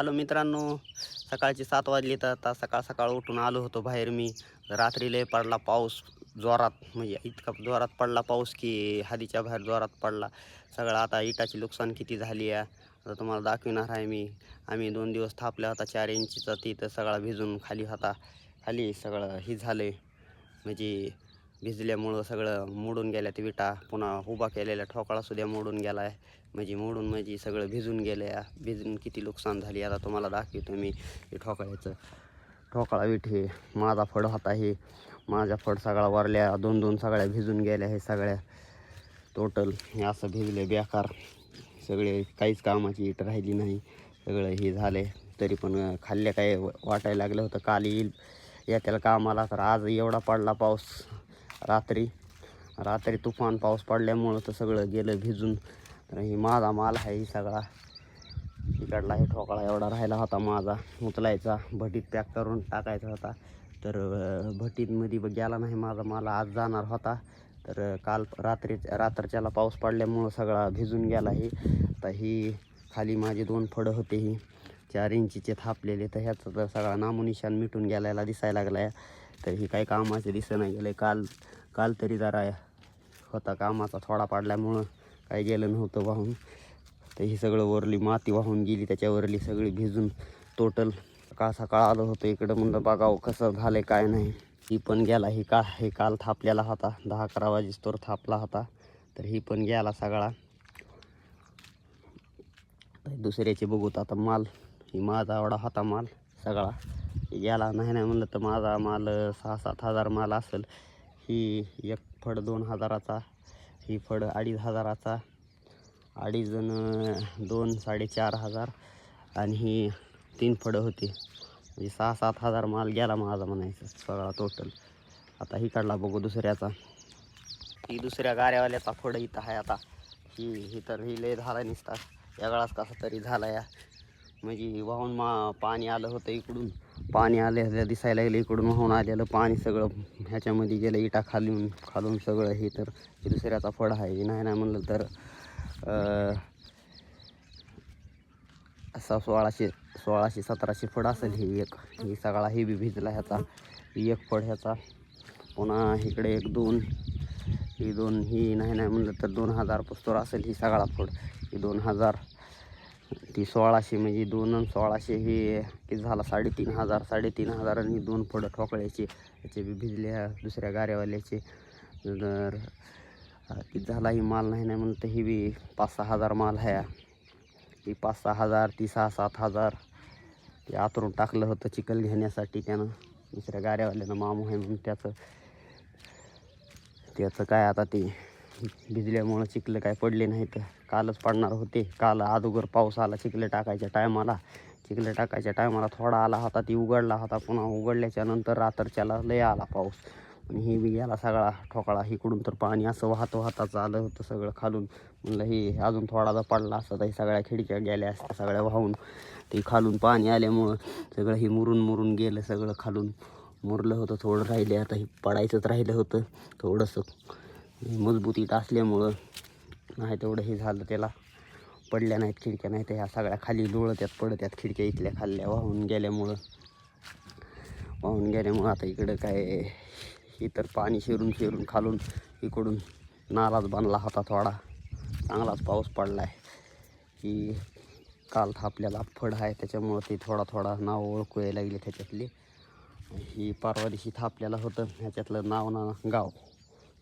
Hello मित्रांनो. सकाळचे सात वाजले तर आता सकाळ सकाळ उठून आलो होतो बाहेर मी. रात्री लय पडला पाऊस जोरात. म्हणजे इतका जोरात पडला पाऊस की हादीच्या बाहेर जोरात पडला. सगळं आता इटाची नुकसान किती झाली आहे? आता तुम्हाला दाखविणार आहे मी. आम्ही दोन दिवस थापल्या होता चार इंचीचा. तिथं सगळा भिजून खाली होता. खाली सगळं हे झालं म्हणजे भिजल्यामुळं सगळं मोडून गेल्या ते विटा. पुन्हा उभा केलेला ठोकळा सुद्धा मोडून गेला आहे म्हणजे मोडून म्हणजे सगळं भिजून गेलं या भिजून किती नुकसान झाली आता तुम्हाला दाखवतो मी हे ठोकळ्याचं. ठोकळा विट हे माझा फड होता हे. माझा फड सगळा वरल्या दोन दोन सगळ्या भिजून गेल्या हे सगळ्या. टोटल हे असं भिजले बेकार. सगळे काहीच कामाची इट राहिली नाही. सगळं हे झाले. तरी पण खाल्ल्या काय वाटायला लागलं होतं. काल येईल. या त्याला कामाला तर आज एवढा पडला पाऊस. रात्री. रात्री तुफान पाऊस पडल्यामुळं तर सगळं गेलं भिजून. तर ही माझा माल आहे ही सगळा. इकडला हे ठोकळा एवढा राहिला होता माझा. उचलायचा. भटीत पॅक करून टाकायचा होता. तर भटीतमध्ये गेला नाही माझा माल. आज जाणार होता. तर काल रात्री रात्रच्याला पाऊस पडल्यामुळं सगळा भिजून गेला हे. आता ही खाली माझे दोन फडं होते ही. चार इंचीचे थापलेले. तर ह्याचा तर सगळा नामोनिशान मिटून गेलायला दिसायला लागलाय. तर ही काही कामाचे दिसत नाही. गेलं काल काल तरी जरा होता कामाचा थोडा पडल्यामुळं काही गेलं नव्हतं वाहून. तर ही सगळं वरली माती वाहून गेली त्याच्यावरली सगळी भिजून टोटल कासा काळ आलो होतो इकडं. म्हणलं बघावं कसं झालं काय नाही. ही पण गेला ही का हे काल थापलेला होता. दहा अकरा वाजेस तोर थापला होता. तर ही पण गेला सगळा. दुसऱ्याचे बघूत आता माल ही माझा आवडा होता माल सगळा. हे गेला नाही नाही म्हणलं तर माझा माल सहा सात हजार माल असेल. ही एक फड दोन हजाराचा ही फड अडीच हजाराचा अडीचजण दोन साडेचार हजार आणि ही तीन फडं होती. म्हणजे सहा सात हजार माल गेला माझा म्हणायचं सगळा टोटल आता ही काढला बघू दुसऱ्याचा. ही दुसऱ्या गाऱ्यावाल्याचा फड इथं आहे आता. ही ही तर ही लय झाला निसता. वेगळाच कसा तरी झाला या. म्हणजे वाहून मा पाणी आलं होतं इकडून. पाणी आले दिसायला लागलं इकडून वाहून आलेलं पाणी सगळं ह्याच्यामध्ये गेलं इटा खालून खालून सगळं हे तर दुसऱ्याचा फड आहे नाही नाही म्हणलं तर असा सोळाशे सोळाशे सतराशे फड असेल ही एक. ही सगळा हे बी भिजला ह्याचा एक फड ह्याचा. पुन्हा इकडे एक दोन ही दोन ही नाही नाही म्हणलं तर दोन हजार पुस्तोर असेल ही सगळा फड ही दोन हजार ती सोळाशे म्हणजे दोन आणि सोळाशे हे की झाला? साडेतीन हजार साडेतीन हजार आणि दोन फडं ठोकळ्याचे. याचे बी भिजल्या दुसऱ्या गाऱ्यावाल्याचे. तर की किती झाला ही माल? नाही नाही म्हणतं ही बी पाच सहा हजार माल आहे. ही पाच सहा हजार ती सहा सात हजार. ते आतरून टाकलं होतं चिखल घेण्यासाठी त्यानं. दुसऱ्या गाऱ्यावाल्यानं मामू आहे म्हणून त्याचं त्याचं काय आता ते? भिजल्यामुळं चिखलं काय पडले नाही तर कालच पडणार होते. काल अगोदर पाऊस आला चिखलं टाकायच्या टायमाला. चिखलं टाकायच्या टायमाला थोडा आला होता ती उघडला होता. पुन्हा उघडल्याच्या नंतर रात्रच्याला लय आला पाऊस. आणि हे बी याला सगळा ठोकळा. इकडून तर पाणी असं वाहत वाहताच आलं होतं सगळं खालून. म्हणलं हे अजून थोडा जर पडला असता तर हे सगळ्या खिडक्या गेल्या असत्या सगळ्या वाहून. ते खालून पाणी आल्यामुळं सगळं हे मुरून मुरून गेलं सगळं खालून. मुरलं होतं थोडं राहिले आता हे पडायचंच राहिलं होतं. थोडंसं मजबूतीत असल्यामुळं नाही तेवढं हे झालं त्याला. पडल्या नाहीत खिडक्या नाही ह्या सगळ्या खाली लोळत्यात पडत्यात खिडक्या इथल्या खाल्ल्या वाहून गेल्यामुळं. वाहून गेल्यामुळं आता इकडं काय इतर पाणी शिरून शिरून खालून इकडून नालाच बांधला होता थोडा. चांगलाच पाऊस पडला आहे की काल थापल्याला फड आहे त्याच्यामुळं ते थोडा थोडा नाव ओळखू यायला लागले त्याच्यातले. ही परवा दिवशी थापल्याला होतं ह्याच्यातलं नाव ना गाव.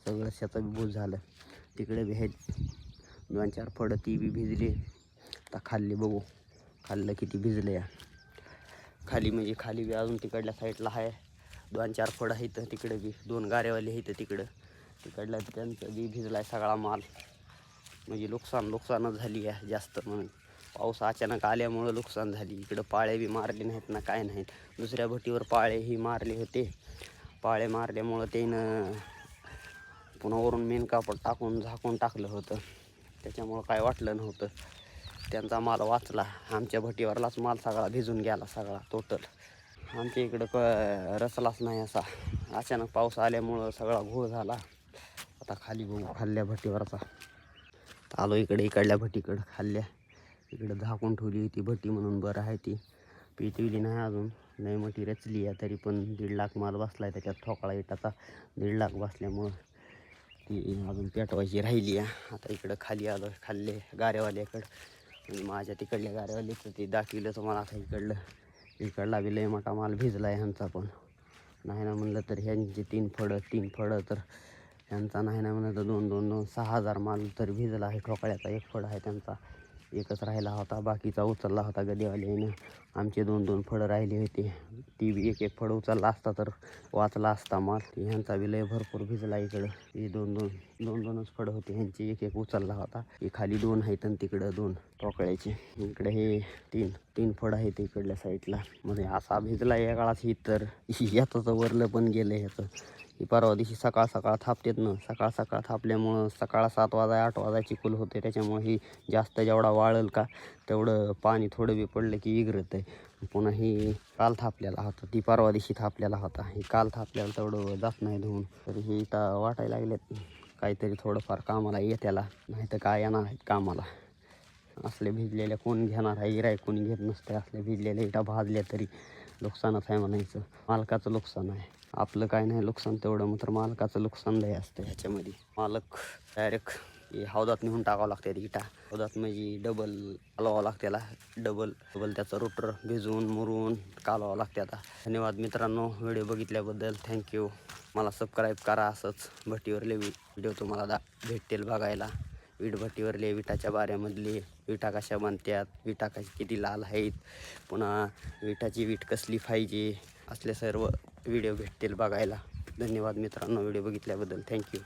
सगळं शेतात बी भूज झालं. तिकडे बी आहेत. दोन चार फडं ती बी भिजली. आता खाल्ली बघू. खाल्लं किती भिजलं. या खाली म्हणजे खाली बी अजून तिकडल्या साईडला आहे. दोन चार फडं आहेत तिकडे बी. दोन गारेवाले आहेत तिकडं. तिकडला त्यांचं बी भिजला आहे सगळा माल. म्हणजे नुकसान नुकसानच झाली आहे जास्त म्हणून. पाऊस अचानक आल्यामुळं नुकसान झाली. इकडं पाळे बी मारले नाहीत ना काय नाहीत. दुसऱ्या भटीवर पाळेही मारले होते. पाळे मारल्यामुळं त्यानं पुन्हा वरून मेन कापड टाकून झाकून टाकलं होतं. त्याच्यामुळं काय वाटलं नव्हतं. त्यांचा माल वाचला. आमच्या भटीवरलाच माल सगळा भिजून गेला सगळा टोटल आमच्या इकडं क रसलाच नाही असा. अचानक पाऊस आल्यामुळं सगळा घोळ झाला. आता खाली बघू खाल्ल्या भटीवरचा आलो इकडे इकडल्या भटीकडं खाल्ल्या. इकडं झाकून ठेवली होती भट्टी म्हणून बरं आहे ती. पेटविली नाही अजून. नाही मोठी रचली आहे तरी पण दीड लाख माल बसला आहे त्याच्यात ठोकळा इटाचा. दीड लाख बसल्यामुळं. ती अजून पेटवायची राहिली आहे. आता इकडं खाली आलं खाल्ले गारेवाल्याकडं. आणि माझ्या तिकडल्या गारेवाल्याचं ते दाखविलं तुम्हाला. आता इकडलं इकडला बी लय मोठा माल भिजला आहे ह्यांचा पण. नाही ना म्हणलं तर ह्यांची तीन फळं तीन फळं तर ह्यांचा नाही ना म्हणलं तर दोन दोन दोन सहा हजार माल तर भिजला आहे. ठोकळ्याचा एक फळ आहे त्यांचा. एकच राहिला होता बाकीचा उचलला होता गदेवाल्यानं आमचे दोन दोन फळं राहिले होते. ती बी एक एक फळ उचलला असता तर वाचला असता माल. ह्यांचा विलय भरपूर भिजला इकडं. हे दोन दोन दोन दोनच फळं होते. ह्यांची एक एक उचलला होता. हे खाली दोन आहेत आणि तिकडं दोन टोकळ्याचे. इकडे हे तीन तीन फळं आहेत इकडल्या साईडला. म्हणजे असा भिजला या काळात ही तर. याचं तर वरलं पण गेलं ह्याचं. ही परवा दिवशी सकाळ सकाळ थापतेत ना. सकाळ सकाळ थापल्यामुळं सकाळ सात वाजा आठ वाजा चिखल होते. त्याच्यामुळे ही जास्त जेवढा वाळल का तेवढं पाणी थोडं बी पडलं की इगरत आहे. पुन्हा ही काल थापलेला होता. ती परवा दिवशी थापलेला होता. हे काल थापल्याला तेवढं जात नाही धुवून. तरी ही इथं वाटायला लागलेत. काहीतरी थोडंफार कामाला येत्याला नाही तर काय येणार आहेत कामाला. असले भिजलेले कोण घेणार आहे? इराय कोणी घेत नसते असले भिजलेले इटा भाजल्या तरी नुकसानच आहे म्हणायचं. मालकाचं नुकसान आहे. आपलं काय नाही नुकसान तेवढं मात्र मालकाचं नुकसान लय असतं ह्याच्यामध्ये. मालक डायरेक्ट हौदात नेऊन टाकावं लागते इटा. हौदात म्हणजे डबल हलवावं लागते त्याला डबल डबल त्याचं रोटर भिजवून मुरून कालवावं लागते आता. धन्यवाद मित्रांनो व्हिडिओ बघितल्याबद्दल थँक्यू मला सबस्क्राईब करा असंच. भट्टीवरले व्हिडिओ तुम्हाला दा भेटतील बघायला. वीट भट्टीवरले विटाच्या बाऱ्यामधले विटा कशा बनतात विटा कशा किती लाल आहेत. पुन्हा विटाची वीट कसली पाहिजे असले सर्व व्हिडिओ भेटतील बघायला. धन्यवाद मित्रांनो व्हिडिओ बघितल्याबद्दल थँक्यू